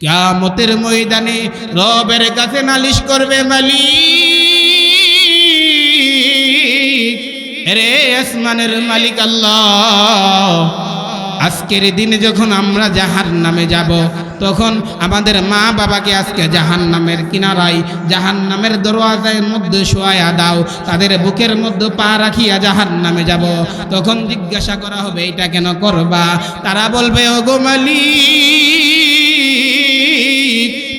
কিয়ামতের ময়দানে রবের কাছে নালিশ করবে মালিক। রে আসমানের মালিক আল্লাহ, আজকের দিনে যখন আমরা জাহার নামে যাব, তখন আমাদের মা বাবাকে আজকে জাহান নামের কিনারায় জাহান নামের দরওয়াজার মধ্যে শোয়া দাও, তাদের বুকের মধ্যে পা রাখিয়া জাহান নামে যাব। তখন জিজ্ঞাসা করা হবে এটা কেন করবা? তারা বলবে, ওগো মালিক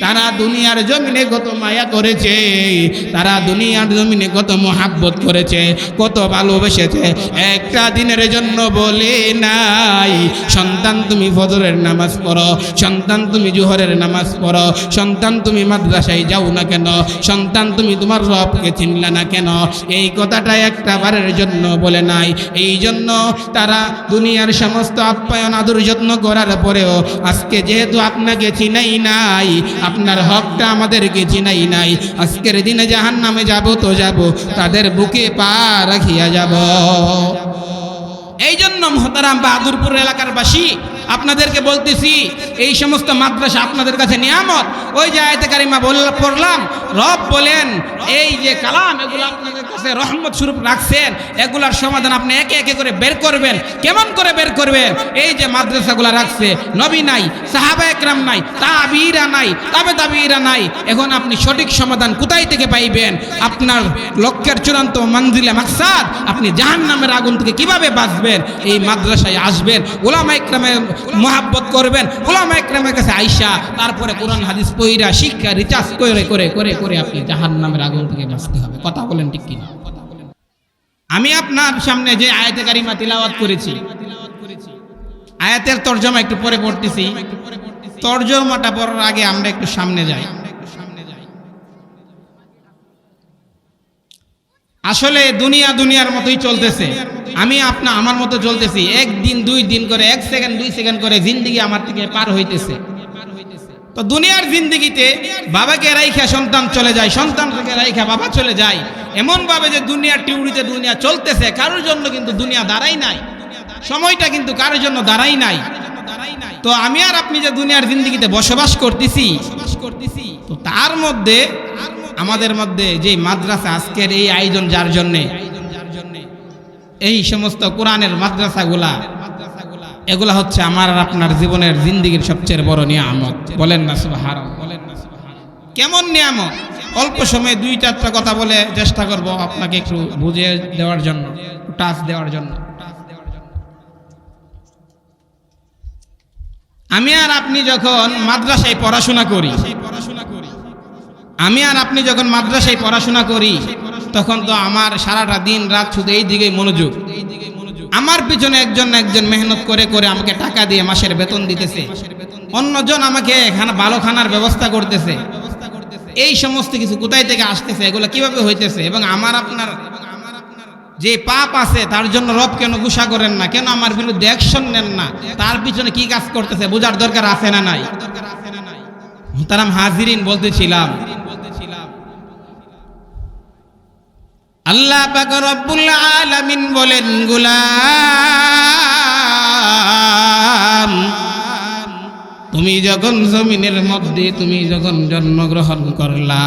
তারা দুনিয়ার জমিনে কত মায়া করেছে, তারা দুনিয়ার জমিনে কত মোহাব্বত করেছে, কত ভালোবেসেছে। একটা দিনের জন্য বলে নাই, সন্তান তুমি ফজরের নামাজ পড়ো, সন্তান তুমি জোহরের নামাজ পড়ো, সন্তান তুমি মাদ্রাসায় যাও না কেন, সন্তান তুমি তোমার রবকে চিনলে না কেন। এই কথাটা একটা বারের জন্য বলে নাই। এই জন্য তারা দুনিয়ার সমস্ত আপ্যায়ন আদর যত্ন করার পরেও আজকে যেহেতু আপনাকে চিনাই নাই আপনার হকটা আমাদেরকে চিনাই নাই। আজকের দিনে জাহান নামে যাব, তো যাব, তাদের বুকে পা রাখিয়া যাব। এই জন্য মহতারাম বাহাদুরপুর এলাকার বাসী আপনাদেরকে বলতেছি, এই সমস্ত মাদ্রাসা আপনাদের কাছে নিয়ামত। ওই যে আয়তে কারিমা বল, পড়লাম, রব বলেন, এই যে কালাম, এগুলো আপনাদের কাছে রহমত স্বরূপ রাখছেন, এগুলার সমাধান আপনি একে একে করে বের করবেন। কেমন করে বের করবেন? এই যে মাদ্রাসাগুলো রাখছে, নবী নাই, সাহাবা একরাম নাই, তাবিরা নাই, তাবে তাবিরা নাই। এখন আপনি সঠিক সমাধান কোথায় থেকে পাইবেন? আপনার লক্ষ্যের চূড়ান্ত মঞ্জিলে মাকসাদ, আপনি জাহান নামের আগুন থেকে কীভাবে বাঁচবেন? এই মাদ্রাসায় আসবেন ওলামা একরামে মহাব্বত করবেন। ওলামা একরামের কাছে আইসা তারপরে কোরআন, হাদিস পইরা শিক্ষা, রিচার্জ করে করে করে করে আপনি জাহান নামের আগুন থেকে বাঁচতে হবে। কথা বলেন ঠিক কিনা? আমি আপনার সামনে যে আয়াতে কারিমা তিলাওয়াত করেছি, আয়াতের তর্জমা একটু পরে পড়তেছি। তর্জমাটা পড়ার আগে আমরা একটু সামনে যাই। আসলে দুনিয়া দুনিয়ার মতোই চলতেছে। আমি আপনা আমার মতো চলতেছি। একদিন, দুই দিন করে, এক সেকেন্ড, দুই সেকেন্ড করে জিন্দিগি আমার থেকে পার হইতেছে। তো দুনিয়ার জিন্দিগিতে বাবাকে রাইখা সন্তান চলে যায় সন্তান থেকে রাইখা বাবা চলে যায়। এমন ভাবে যে দুনিয়ার টিউরিতে দুনিয়া চলতেছে, কারোর জন্য কিন্তু দুনিয়া দাঁড়াই নাই। সময়টা কিন্তু কারোর জন্য দাঁড়াই নাই। তো আমি আর আপনি যে দুনিয়ার জিন্দিগিতে বসবাস করতেছি, তো তার মধ্যে আমাদের মধ্যে যে মাদ্রাসা আজকের এই আয়োজন যার জন্যে, এই সমস্ত কোরআনের মাদ্রাসাগুলা, এগুলা হচ্ছে আমার আর আপনার জীবনের জিন্দিগির সবচেয়ে বড় নিয়ামত। বলেন না সুবাহার বলেন না। কেমন নিয়ামত? অল্প সময়ে দুই চারটা কথা বলে চেষ্টা করব আপনাকে একটু বুঝিয়ে দেওয়ার জন্য টাচ দেওয়ার জন্য। আমি আর আপনি যখন মাদ্রাসায় পড়াশোনা করি আমি আর আপনি যখন মাদ্রাসায় পড়াশোনা করি, তখন তো আমার সারাটা দিন রাত শুধু এই দিকেই মনোযোগ। আমার পিছনে একজন একজন মেহনত করে করে আমাকে টাকা দিয়ে মাসের বেতন দিতেছে। অন্যজন আমাকে ভালো খানার ব্যবস্থা করতেছে। এই সমস্ত কিছু কোথায় থেকে আসতেছে, এগুলো কীভাবে হইতেছে? এবং আমার আপনার যে পাপ আছে, তার জন্য রব কেন গুসা করেন না? কেন আমার বিরুদ্ধে অ্যাকশন নেন না? তার পিছনে কি কাজ করতেছে, বোঝার দরকার আছে না নাই? মুহতারাম হাজিরিন বলতেছিলাম আল্লাহ পাক রব্বুল আলামিন বলেন, গুলাম, তুমি যখন জমিনের মধ্যে, তুমি যখন জন্মগ্রহণ করলা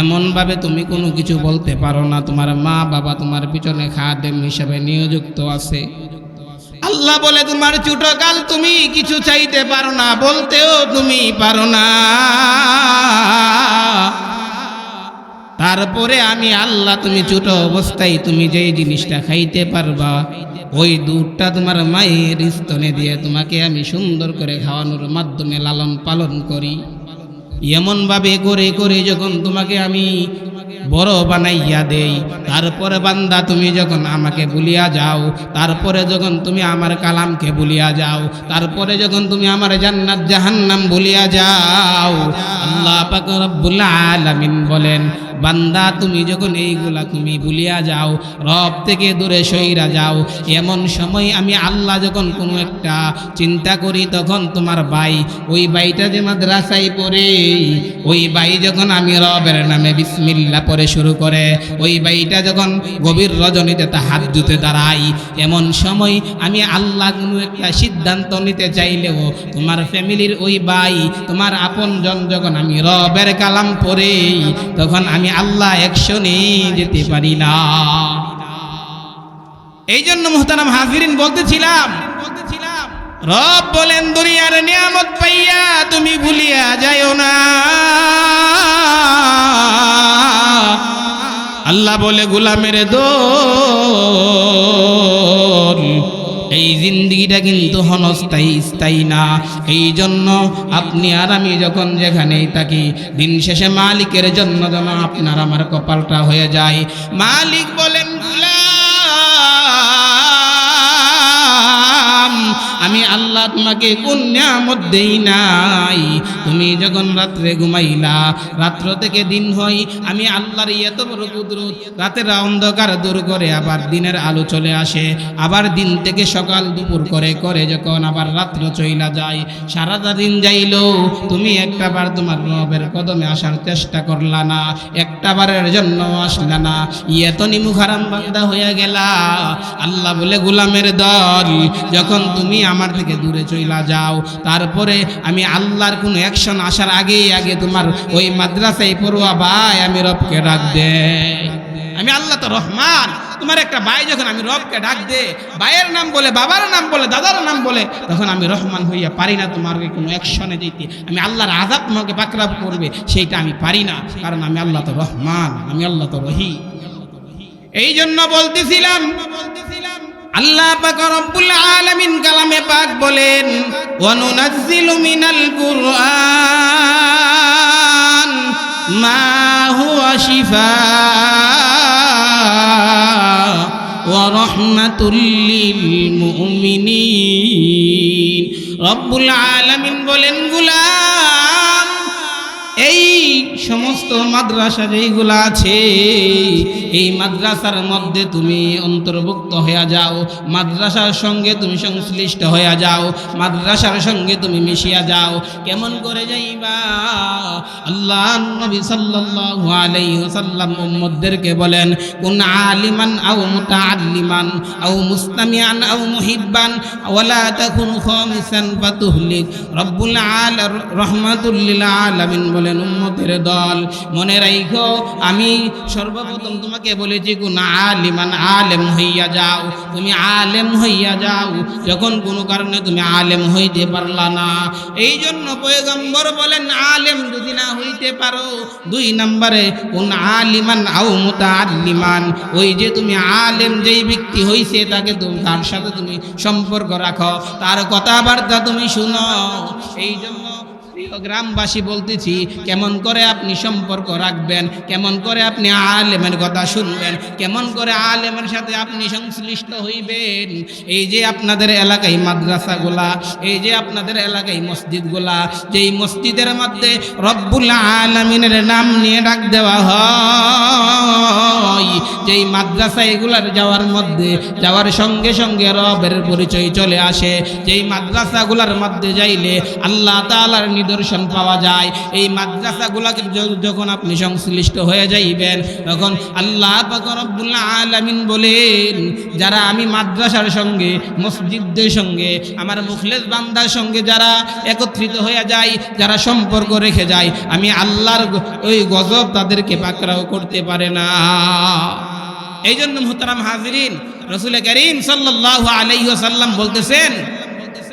এমন ভাবে তুমি কোনো কিছু বলতে পারো না। তোমার মা বাবা তোমার পিছনে খাদেম হিসাবে নিয়োযুক্ত আছে। আল্লাহ বলে, তোমার ছোটকাল তুমি কিছু চাইতে পারো না, বলতেও তুমি পারো না। তারপরে আমি আল্লাহ, তুমি ছোট অবস্থায় তুমি যেই জিনিসটা খাইতে পারবা, ওই দুধটা তোমার মায়ের স্তনে দিয়ে তোমাকে আমি সুন্দর করে খাওয়ানোর মাধ্যমে লালন পালন করি। এমনভাবে করে করে যখন তোমাকে আমি বড় বানাইয়া দেই, তারপরে বান্দা তুমি যখন আমাকে ভুলিয়া যাও, তারপরে যখন তুমি আমার কালামকে ভুলিয়া যাও, তারপরে যখন তুমি আমার জান্নাত জাহান্নাম ভুলিয়া যাও, আল্লাহ পাক রব্বুল আলামিন বলেন বান্দা, তুমি যখন এইগুলা তুমি ভুলিয়া যাও, রব থেকে দূরে সইরা যাও, এমন সময় আমি আল্লাহ যখন কোনো একটা চিন্তা করি, তখন তোমার ভাই, ওই বাইটা যে মাদ্রাসায় পড়ে, ওই বাই যখন আমি রবের নামে বিসমিল্লা পরে শুরু করে, ওই বাইটা যখন গভীর রজনীতে তা হাত জুতে দাঁড়াই এমন সময় আমি আল্লাহ কোনো একটা সিদ্ধান্ত নিতে চাইলেও, তোমার ফ্যামিলির ওই ভাই, তোমার আপনজন যখন আমি রবের কালাম পড়ে, তখন আমি আল্লাহ একশনে যেতে পারি না। এই জন্য মোহতারাম হাজিরিন বলতেছিলাম, রব বলেন, দুনিয়ার নিয়ামত পাইয়া তুমি ভুলিয়া যাইও না। আল্লাহ বলে, গুলামের এই জিন্দগিটা কিন্তু হনস্থায়ী, স্থায়ী না। এই জন্য আপনি আর আমি যখন যেখানেই থাকি, দিন শেষে মালিকের জন্য যেন আপনার আমার কপালটা হয়ে যায়। মালিক বলেন আল্লাহ তোমাকে কোন নিয়ামত দেই নাই। তুমি যখন রাত্রে ঘুমাইলা, রাত্র থেকে দিন হই আমি আল্লাহর এত বড় কুদরত, রাতের অন্ধকার দূর করে আবার দিনের আলো চলে আসে। আবার দিন থেকে সকাল দুপুর করে করে যখন আবার রাত্র চইলা যায়, সারাটা দিন যাইলো, তুমি একটা বার তোমার রবের কদমে আসার চেষ্টা করলা না, একটা বারের জন্য আসলা না। এত নিমুখারাম বান্দা হয়ে গেলা। আল্লাহ বলে, গোলামের দল, যখন তুমি আমার থেকে দূরে চইলা যাও। তারপরে আমি আল্লাহর কোনো অ্যাকশন আসার আগেই আগে তোমার ওই মাদ্রাসায় পড়ুয়া ভাই আমি রবকে ডাক দে। আমি আল্লাহ তো রহমান। তোমার একটা ভাই যখন আমি রবকে ডাক দে, ভাইয়ের নাম বলে, বাবার নাম বলে, দাদার নাম বলে, তখন আমি রহমান হইয়া পারি না তোমার কোনো অ্যাকশনে যেতে আমি আল্লাহর আজাব তোমাকে বাকরাব করবে, সেইটা আমি পারি না। কারণ আমি আল্লাহ তো রহমান, আমি আল্লাহ তো রহি। এই জন্য বলতেছিলাম আল্লাহ পাক রব্বুল আলামিন কালামে পাক বলেন ওয়া নুনাজ্জিলু মিনাল কুরআন, মা হুয়া শিফা, ওয়া রাহমাতুল লিল মুমিনিন। রব্বুল আলামিন মাদ্রাসা যেইগুলা আছে। এই মাদ্রাসার মধ্যে তুমি অন্তর্ভুক্ত হয়ে যাও, মাদ্রাসার সঙ্গে তুমি সংশ্লিষ্ট হয়ে যাও, মাদ্রাসার সঙ্গে তুমি মিশিয়া যাও। কেমন করে যাইবা? আল্লাহ নবী সাল্লাল্লাহু আলাইহি ওয়াসাল্লাম উম্মতদেরকে বলেন, কোন আলিমান আও মুতাআল্লিমান, আও মুস্তামিআন আও মুহিব্বান, ওয়ালা তাকুন খামিসান ফাতুহলিক। রব্বুল আল, রহমাতুল লিল আলামিন বলেন, উম্মতের দল মনে রাখো আমি সর্বপ্রথম তোমাকে বলেছি কোন আলিমান, আলেম হইয়া যাও। তুমি আলেম হইয়া যাও। যখন কোনো কারণে তুমি আলেম হইতে পারলা না। এই জন্য পয়গম্বর বলেন, আলেম যদি না হইতে পারো, দুই নম্বরে, কোন আলিমান আও মুতাআল্লিমান। ওই যে তুমি আলেম যেই ব্যক্তি হইছে, তাকে তুমি তার সাথে তুমি সম্পর্ক রাখো। তার কথাবার্তা তুমি শুনো। এই জন্য প্রিয় গ্রামবাসী বলতেছি, কেমন করে আপনি সম্পর্ক রাখবেন, কেমন করে আপনি আলেমের কথা শুনবেন, কেমন করে আলেমের সাথে আপনি সংশ্লিষ্ট হইবেন? এই যে আপনাদের এলাকায় মাদ্রাসাগুলা, এই যে আপনাদের এলাকায় মসজিদগুলা, যেই মসজিদের মধ্যে রব্বুল আলমিনের নাম নিয়ে ডাক দেওয়া হয়, যেই মাদ্রাসা এগুলার যাওয়ার মধ্যে, যাওয়ার সঙ্গে সঙ্গে রবের পরিচয় চলে আসে, যেই মাদ্রাসাগুলার মধ্যে যাইলে আল্লাহ তালার নিদর্শন পাওয়া যায়। এই মাদ্রাসাগুলাকে যখন আপনি সংশ্লিষ্ট হয়ে যাইবেন, তখন আল্লাহ পাক রব্বুল আলামিন বলেন, যারা আমি মাদ্রাসার সঙ্গে, মসজিদদের সঙ্গে, আমার মুখলেস বান্দার সঙ্গে যারা একত্রিত হয়ে যায়, যারা সম্পর্ক রেখে যায়, আমি আল্লাহর ওই গজব তাদেরকে পাকড়াও করতে পারে না। এই জন্য মুহতারাম হাজরিন রসুল করিম সাল্লাল্লাহু আলাইহি ওয়াসাল্লাম বলতেছেন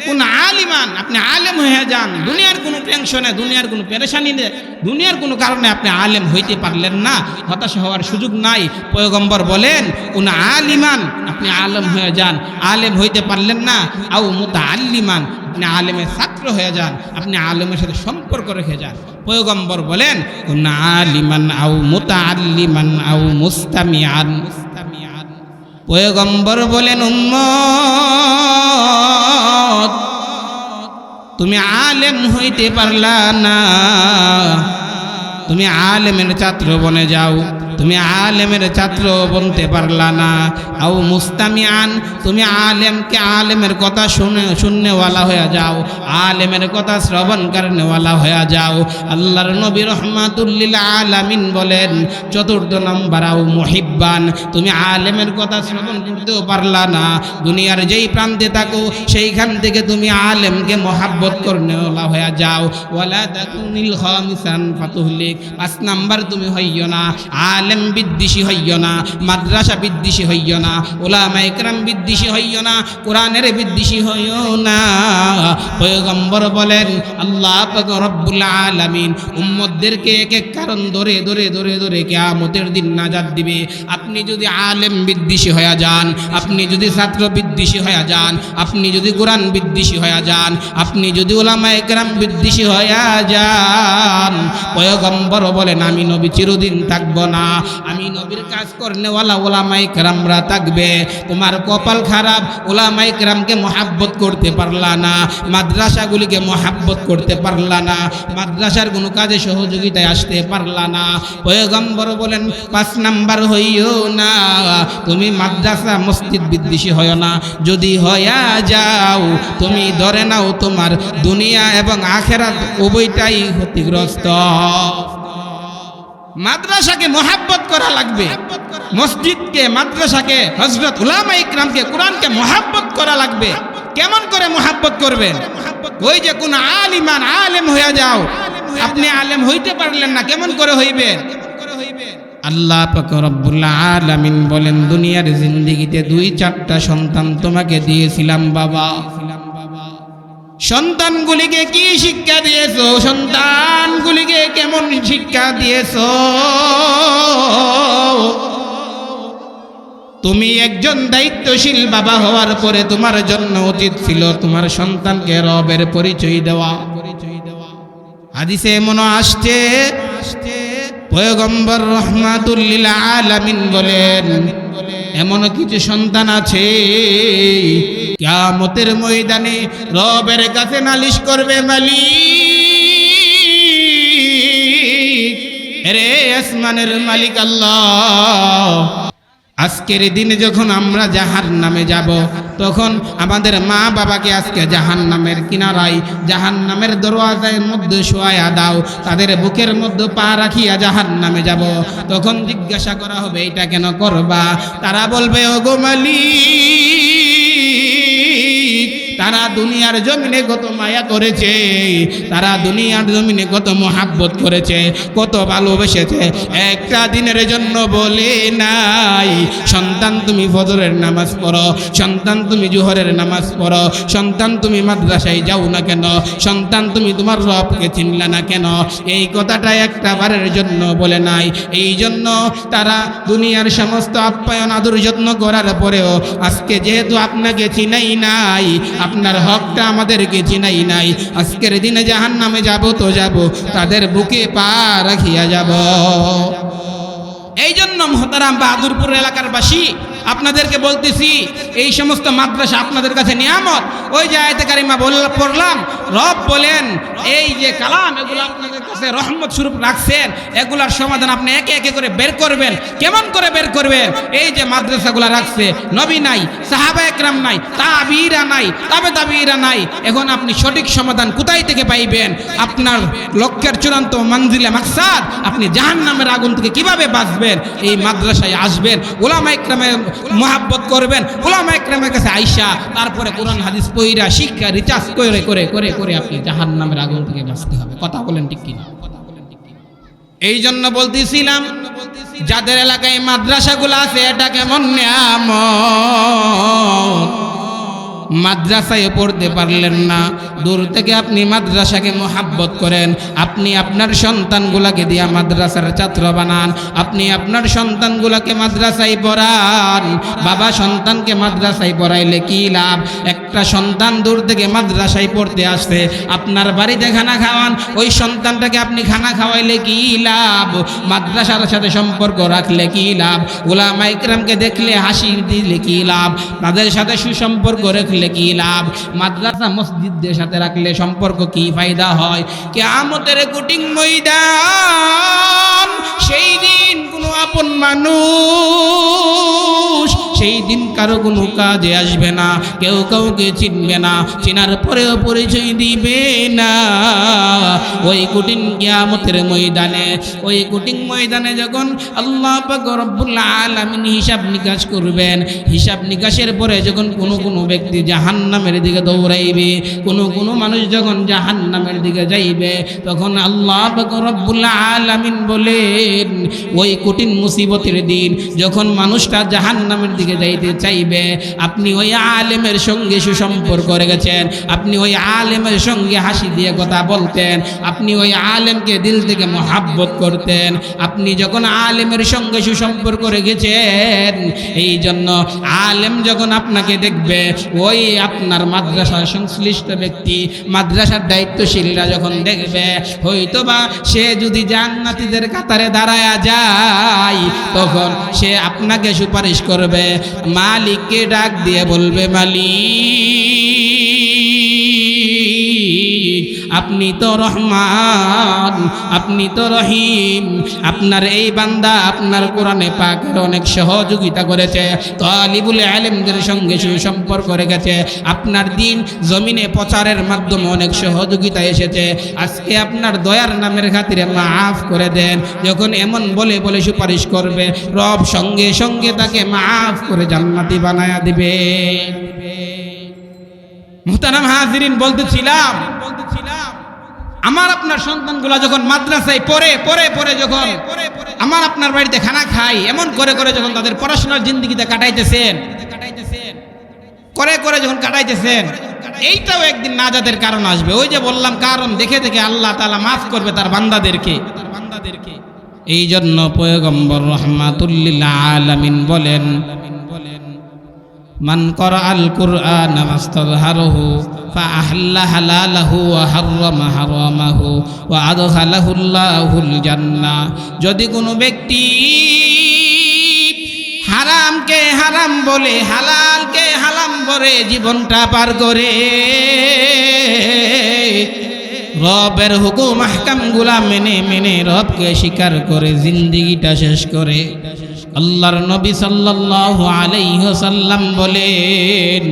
কোন আলিমান, আপনি আলেম হয়ে যান। দুনিয়ার কোনো টেনশনে, দুনিয়ার কোনো পেরেশানি দুনিয়ার কোনো কারণে আপনি আলেম হইতে পারলেন না, হতাশ হওয়ার সুযোগ নাই। পয়গম্বর বলেন, কোন আলিমান, আপনি আলেম হয়ে যান, আলেম হইতে পারলেন না। আও মুতা আল্লিমান আপনি আলেমের ছাত্র হয়ে যান, আপনি আলেমের সাথে সম্পর্ক রেখে যান। পয়গম্বর বলেন, কোন আলিমান, আও মুতা আল্লিমান আও মুস্তামিয়ান মুস্তামিয়ান পয়গম্বর বলেন, উম্মত তুমি আলেম হইতে পারলা না। তুমি আলেমের ছাত্র বনে যাও। তুমি আলেমের ছাত্র বনতে পারলা না। আও মুস্তামিয়ান তুমি আলেমকে আলেমের কথা শুনে শুননেওয়ালা হয়ে যাও। আলেমের কথা শ্রবণ করেনেওয়ালা হয়ে যাও। আল্লাহর নবী রহমাতুল্লিল আলামিন বলেন, চতুর্থ নম্বর আও মুহিব্বান, তুমি আলেমের কথা শ্রবণ করতেও পারলা না। দুনিয়ার যেই প্রান্তে থাকো, সেইখান থেকে তুমি আলেমকে মহাব্বত করনেওয়ালা হয়ে যাও। ওয়ালা তাকুনিল খামিসান, ফাতুহলিক। পাঁচ নাম্বার তুমি হইও না। আলেম বিদ্বেষী হইয় না, মাদ্রাসা বিদ্বেষী হইয় না ওলামা একরাম বিদ্বেষী হইয় না, কোরআনের বিদ্বেষী হইও না। পয়গম্বর বলেন, আল্লাহ রব্বুল আলামিন উম্মতদেরকে এক এক কারণ ধরে ধরে ধরে ধরে কিয়ামতের দিন নাজাদ দিবে। আপনি যদি আলেম বিদ্বেষী হয়ে যান, আপনি যদি ছাত্র বিদ্বেষী হয়ে যান, আপনি যদি কোরআন বিদ্বেষী হয়ে যান, আপনি যদি ওলামা একরাম বিদ্বেষী হয়ে যান, পয়গম্বর বলেন, আমি নবী চিরদিন থাকব না। আমি নবীর কাজ করনেওয়ালা ওলামাই কেরামরা থাকবে। তোমার কপাল খারাপ ওলামাই কেরামকে মহাব্বত করতে পারলা না, মাদ্রাসাগুলিকে মহাব্বত করতে পারলা না, মাদ্রাসার কোনো কাজে সহযোগিতায় আসতে পারলা না। পয়গম্বর বলেন, পাঁচ নাম্বার হইও না, তুমি মাদ্রাসা মসজিদ বিদ্বেষী হয় না। যদি হইয়া যাও, তুমি ধরে নাও তোমার দুনিয়া এবং আখেরাত উভয়টাই ক্ষতিগ্রস্ত। মাদ্রাসাকে মোহাব্বত করা লাগবে। মসজিদকে, মাদ্রাসাকে হজরত উলামা ইকরামকে, কোরআনকে মোহাব্বত করা লাগবে। কেমন করে মোহাব্বত করবেন? ওই যে কোন আলিমান, আলেম হয়ে যাও। আপনি আলেম হইতে পারলেন না, কেমন করে হইবেন? আল্লাহ পাক রব্বুল আলামিন বলেন, দুনিয়ার জিন্দিগিতে দুই চারটা সন্তান তোমাকে দিয়েছিলাম বাবা। সন্তানগুলিকে কি শিক্ষা দিয়েছ? সন্তানগুলিকে কেমন শিক্ষা দিয়েছ? তুমি একজন দায়িত্বশীল বাবা হওয়ার পরে তোমার জন্য উচিত ছিল তোমার সন্তানকে রবের পরিচয় দেওয়া। পরিচয় দেওয়া হাদিসে মনে আসছে আসছে পয়গম্বর রহমাতুল্লিল আলামিন বলেন, এমন কিছু সন্তান আছে, কিয়ামতের ময়দানে রবের কাছে নালিশ করবে মালিক। রে আসমানের মালিক আল্লাহ। আজকের দিনে যখন আমরা জাহার নামে যাব, তখন আমাদের মা বাবাকে আজকে জাহান নামের কিনারায় জাহান নামের দরওয়াজায় মধ্যে শোয়া দাও, তাদের বুকের মধ্যে পা রাখিয়া জাহান নামে যাব। তখন জিজ্ঞাসা করা হবে এটা কেন করবা? তারা বলবে ও মালিক তারা দুনিয়ার জমিনে কত মায়া করেছে, তারা দুনিয়ার জমিনে কত মহাব্বত করেছে, কত ভালোবেসেছে। একটা দিনের জন্য বলে নাই, সন্তান তুমি ফজরের নামাজ পড়ো, সন্তান তুমি জোহরের নামাজ পড়ো, সন্তান তুমি মাদ্রাসায় যাও না কেন, সন্তান তুমি তোমার রবকে চিনলা না কেন। এই কথাটা একটা বারের জন্য বলে নাই। এই জন্য তারা দুনিয়ার সমস্ত আপ্যায়ন আদর যত্ন করার পরেও আজকে যেহেতু আপনাকে চিনাই নাই আপনার হকটা আমাদেরকে চিনাই নাই। আজকের দিনে জাহান নামে যাব, তো যাব, তাদের বুকে পা রাখিয়া যাব। এই জন্য মহতারাম বাহাদুরপুর এলাকার বাসী আপনাদেরকে বলতেছি, এই সমস্ত মাদ্রাসা আপনাদের কাছে নিয়ামত। ওই যে আয়তে কারিমা বল, পড়লাম, রব বলেন, এই যে কালাম, এগুলো আপনাদের কাছে রহমত স্বরূপ রাখছেন, এগুলার সমাধান আপনি একে একে করে বের করবেন। কেমন করে বের করবেন? এই যে মাদ্রাসাগুলো রাখছে, নবী নাই, সাহাবা একরাম নাই, তাবিরা নাই, তাবে তাবিরা নাই। এখন আপনি সঠিক সমাধান কোথায় থেকে পাইবেন? আপনার লক্ষ্যের চূড়ান্ত মঞ্জিলে মাকসাদ, আপনি জাহান নামের আগুন থেকে কীভাবে বাঁচবেন? এই মাদ্রাসায় আসবেন ওলামা ইকরামে মহাব্বত করবেন। ওলামা একরামের কাছে আইসা তারপরে কোরআন হাদিস পইরা শিক্ষা, রিচার্জ করে করে করে করে আপনি জাহান নামের আগুন থেকে বাঁচতে হবে। কথা বলেন ঠিক কিনা? এই জন্য বলতেছিলাম, যাদের এলাকায় মাদ্রাসাগুলো আছে, এটা কেমন মাদ্রাসায় পড়তে পারলেন না। দূর থেকে আপনি মাদ্রাসাকে মোহাব্বত করেন। আপনি আপনার সন্তানগুলাকে দিয়া মাদ্রাসার ছাত্র বানান। আপনি আপনার সন্তানগুলাকে মাদ্রাসায় পড়ান। বাবা সন্তানকে মাদ্রাসায় পড়াইলে কি লাভ? একটা সন্তান দূর থেকে মাদ্রাসায় পড়তে আসছে, আপনার বাড়িতে খানা খাওয়ান, ওই সন্তানটাকে আপনি খানা খাওয়াইলে কি লাভ? মাদ্রাসার সাথে সম্পর্ক রাখলে কি লাভ? ওলামা ইকরামকে দেখলে হাসি দিলে কি লাভ? তাদের সাথে সুসম্পর্ক রাখলে গেলে কি লাভ? মাদ্রাসা মসজিদদের সাথে রাখলে সম্পর্ক কি ফায়দা হয়? কে আমতের কুটিং ময়দান, সেই দিন আপন মানুষ, সেই দিন কারও কোনো কাজে আসবে না, কেউ কাউকে চিনবে না, চেনার পরেও পরিচয় দিবে না। ওই কঠিন কিয়ামতের ময়দানে, ওই কঠিন ময়দানে যখন আল্লাহ রব্বুল আলামিন হিসাব নিকাশ করবেন, হিসাব নিকাশের পরে যখন কোনো কোনো ব্যক্তি জাহান্নামের দিকে দৌড়াইবে, কোনো কোনো মানুষ যখন জাহান্নামের দিকে যাইবে, তখন আল্লাহ রব্বুল আলামিন বলেন, ওই কঠিন মুসিবতের দিন, যখন মানুষটা জাহান্নামের দিকে যাইতে চাইবে, আপনি ওই আলেমের সঙ্গে সুসম্পর্ক রেখেছেন, আপনি ওই আলেমের সঙ্গে হাসি দিয়ে কথা বলতেন, আপনি ওই আলেমকে দিল থেকে মহাব্বত করতেন, আপনি যখন আলেমের সঙ্গে সুসম্পর্ক রেখেছেন এই জন্য আলেম যখন আপনাকে দেখবে, ওই আপনার মাদ্রাসার সংশ্লিষ্ট ব্যক্তি, মাদ্রাসার দায়িত্বশীলরা যখন দেখবে, হয়তোবা সে যদি জান্নাতীদের কাতারে দাঁড়ায় যায় তখন সে আপনাকে সুপারিশ করবে। মালিককে ডাক দিয়ে বলবে মালিক। আপনি তো রহমান, আপনি তো রহিম। আপনার এই বান্দা আপনার কোরআনে পাকের অনেক সহযোগিতা করেছে, তালিবুল আলেমদের সঙ্গে সুসম্পর্ক রেখেছে। আপনার দিন জমিনে প্রচারের মাধ্যমে অনেক সহযোগিতা এসেছে। আজকে আপনার দয়ার নামের খাতিরে মাফ করে দেন। যখন এমন বলে বলে সুপারিশ করবে, রব সঙ্গে সঙ্গে তাকে মাফ করে জান্নাতি বানায়া দিবে। মুহতারাম হাজিরিন বলতেছিলাম আমার আপনার সন্তানগুলা যখন মাদ্রাসায় পড়ে পড়ে পড়ে যখন আমার আপনার বাড়িতে খানা খাই এমন করে করে যখন তাদের পড়াশোনার জিন্দগিতে কাটাইতেছেন, করে করে যখন কাটাইতেছেন, এইটাও একদিন নাজাদের কারণ আসবে। ওই যে বললাম, কারণ দেখে দেখে আল্লাহ তালা মাফ করবে তার বান্দাদেরকে। এই জন্য পয়গম্বর রহমাতুল্লিল আলামিন বলেন মান করা আল কুরআন মাস্তাযহারহু فأحل حلاله وحرم حرامه وأدخله الله الجنة যদি কোনো ব্যক্তি হারামকে হারাম বলে হালালকে হালাম বলে জীবনটা পার করে রবের হুকুম আহকাম গুলা মেনে মেনে রবকে স্বীকার করে জিন্দিগিটা শেষ করে আল্লাহর নবী সাল্লাল্লাহু আলাইহি সাল্লাম বলেন,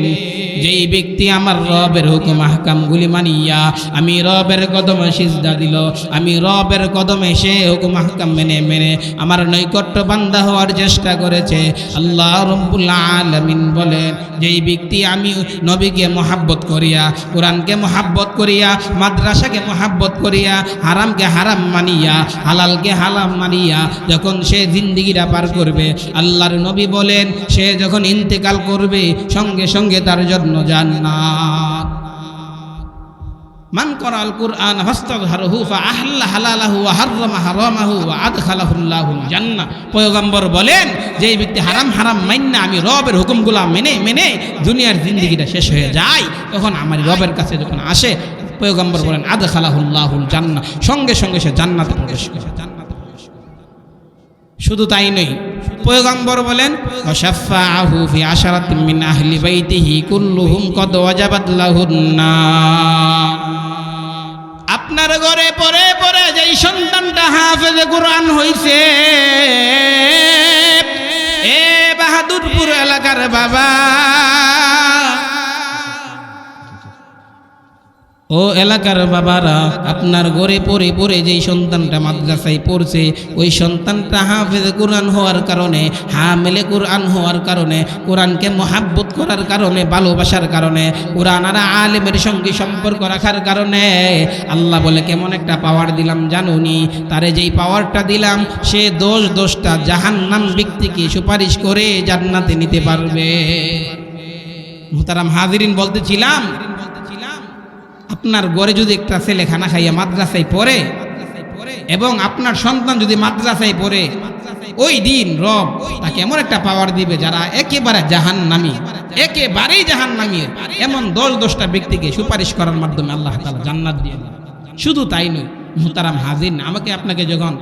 যেই ব্যক্তি আমার রবের হুকুম, আহকামগুলি মানিয়া আমি রবের কদমে সিজদা দিল, আমি রবের কদমে সে হুকুম, আহকাম মেনে মেনে আমার নৈকট্য বান্দা হওয়ার চেষ্টা করেছে। আল্লাহ রব্বুল আলামিন বলেন, যেই ব্যক্তি আমি নবীকে মহাব্বত করিয়া, কোরআনকে মহাব্বত করিয়া, মাদ্রাসাকে মহাব্বত করিয়া, হারামকে হারাম মানিয়া, হালালকে হালাম মানিয়া, যখন সে জিন্দিগিটা পার করবে। আল্লাহর নবী বলেন, সে যখন ইন্তেকাল করবে, সঙ্গে সঙ্গে তার জন্য জান্নাত। মান করাল কুরআন হালালাহু পয়গম্বর বলেন যে ব্যক্তি হারাম হারাম আমি রবের হুকুমগুলা মেনে মেনে দুনিয়ার জিন্দেগিটা শেষ হয়ে যায়, তখন আমার রবের কাছে যখন আসে, পয়গম্বর বলেন আদখালাহুল্লাহুল জান্নাহ। সঙ্গে সঙ্গে সে জান্নাতে প্রবেশ করে। শুধু তাই নয়, পয়গম্বর বলেন কদ আপনার ঘরে পরে পরে যেই সন্তানটা হাফেজে কোরআন হইছে, এ বাহাদুরপুর এলাকার বাবা ও এলাকার বাবারা, আপনার ঘরে পড়ে পড়ে যেই সন্তানটা মাদ্রাসায় পড়ছে, ওই সন্তানটা হাফেজ কোরআন হওয়ার কারণে হা মেলে কোরআন হওয়ার কারণে, কোরআনকে মহাব্বত করার কারণে, ভালোবাসার কারণে, কোরআন আর আলেমের সঙ্গে সম্পর্ক রাখার কারণে, আল্লাহ বলে, কেমন একটা পাওয়ার দিলাম জানুনি? তারে যেই পাওয়ারটা দিলাম, সে দোষ দোষটা জাহান্নাম ব্যক্তিকে সুপারিশ করে জান্নাতে নিতে পারবে। মুহতারাম হাজিরিন বলতেছিলাম আপনার ঘরে যদি একটা ছেলে খানা খাইয়া মাদ্রাসায় পড়ে, এবং আপনার সন্তান যদি মাদ্রাসায় পড়ে, ওই দিন রব তাকে এমন একটা পাওয়ার দিবে যারা একেবারে জাহান নামি একেবারেই জাহান নামিয়ে এমন দশ দশটা ব্যক্তিকে সুপারিশ করার মাধ্যমে আল্লাহ তালা জান্নাত দিয়ে শুধু তাই নয় মুহতারাম হাজির আমাকে আপনাকে যখন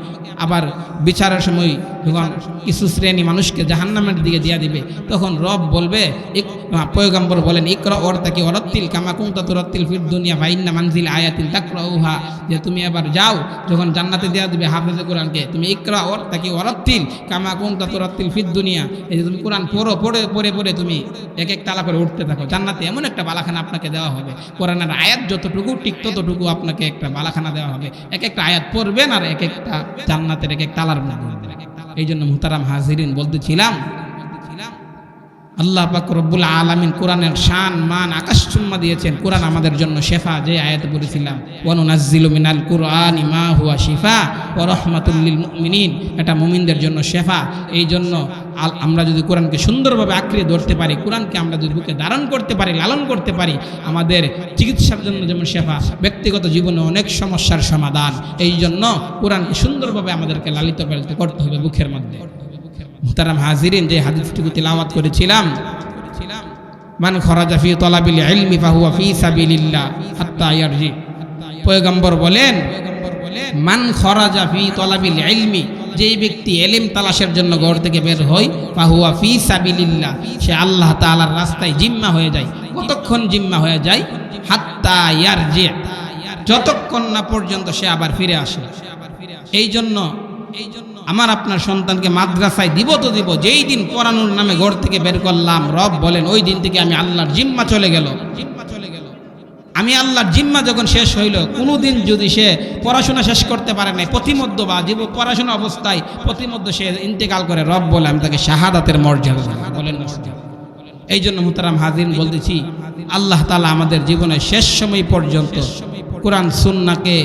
আবার বিচারের সময় যখন কিছু শ্রেণি মানুষকে জাহান্নামের দিকে দিয়া দিবে, তখন রব বলবে পয়গম্বর বলেন, ইকরা ওর তাকি অরত্তিল কামা কুমতা তুরত্তিল ফির দুনিয়া ভাইন্না মানজিল আয়াতিল তাকরা উহা যে তুমি আবার যাও, যখন জান্নাতে দেওয়া দিবে হাফেজে কোরআনকে, তুমি ইকরা ওর তাকি অরত্তিল কামা কুমতা তুরত্তিল ফির দুনিয়া। এই যে তুমি কোরআন পড়ো, পড়ে পড়ে পড়ে তুমি এক এক তালা করে উঠতে থাকো। জান্নাতে এমন একটা বালাখানা আপনাকে দেওয়া হবে। কোরআনের আয়াত যতটুকু, ঠিক ততটুকু আপনাকে একটা বালাখানা দেওয়া হবে। এক একটা আয়াত পড়বেন আর এক একটা জান্নাতের এক এক তালার মধ্যে এই জন্য মুহতারাম হাজিরিন বলতেছিলাম, আল্লাহ পাক রব্বুল আলামিন কোরআনের শান, মান, আকাশ চুম্মা দিয়েছেন। কোরআন আমাদের জন্য শেফা, যে আয়াতে পড়েছিলাম। ওয়ানুনাজ্জিলু মিনাল কুরআন মা হুয়া শিফা ওয়া রাহমাতুল লিল মুমিনিন। এটা মুমিনদের জন্য শেফা। এই জন্য আমরা যদি কোরআনকে সুন্দরভাবে আঁকড়ে ধরতে পারি, কোরআনকে আমরা যদি বুকে ধারণ করতে পারি, লালন করতে পারি, আমাদের চিকিৎসার জন্য যেমন শেফা, ব্যক্তিগত জীবনে অনেক সমস্যার সমাধান। এই জন্য কোরআনকে সুন্দরভাবে আমাদেরকে লালিত পালিত করতে হবে বুকের মধ্যে। মুহতারাম হাজিরিন, যে হাদিসটুকু তিলাওয়াত করেছিলাম, মান খরাজা ফি তলাবিল ইলমি ফাহুয়া ফি সাবিলিল্লাহ হাত্তা ইয়ারজি। পয়গম্বর বলেন, মান খরাজা ফি তলাবিল ইলমি যেই ব্যক্তি এলেম তালাশের জন্য ঘর থেকে বের হয়, ফাহুয়া ফি সাবিলিল্লাহ, সে আল্লাহ তাআলার রাস্তায় জিম্মা হয়ে যায়, কতক্ষণ জিম্মা হয়ে যায়? হাত্তা ইয়ারজি। যতক্ষণ না পর্যন্ত সে আবার ফিরে আসে। এই জন্য এই জন্য আমার আপনার সন্তানকে মাদ্রাসায় দিব তো দিব, যেই দিন পড়ানোর নামে ঘর থেকে বের করলাম, রব বলেন, ওই দিন থেকে আমি আল্লাহর জিম্মা চলে গেল। আমি আল্লাহর জিম্মা যখন শেষ হইল, কোনোদিন যদি সে পড়াশোনা শেষ করতে পারে নাই, প্রতিমধ্য বা জীব পড়াশোনা অবস্থায়, প্রতিমধ্য সে ইন্তেকাল করে রব বলে আমি তাকে শাহাদাতের মর্যাদা বলেন এই জন্য মুতারাম হাজির বলতেছি, আল্লাহ তালা আমাদের জীবনের শেষ সময় পর্যন্ত কোরআন সুন্নাকে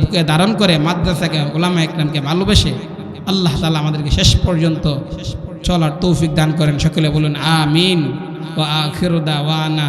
বুকে ধারণ করে মাদ্রাসাকে ওলামা একরামকে ভালোবেসে আল্লাহ তালা আমাদেরকে শেষ পর্যন্ত চলার তৌফিক দান করেন। সকলে বলুন, আমিন। ও আখিরুদা ওয়ানা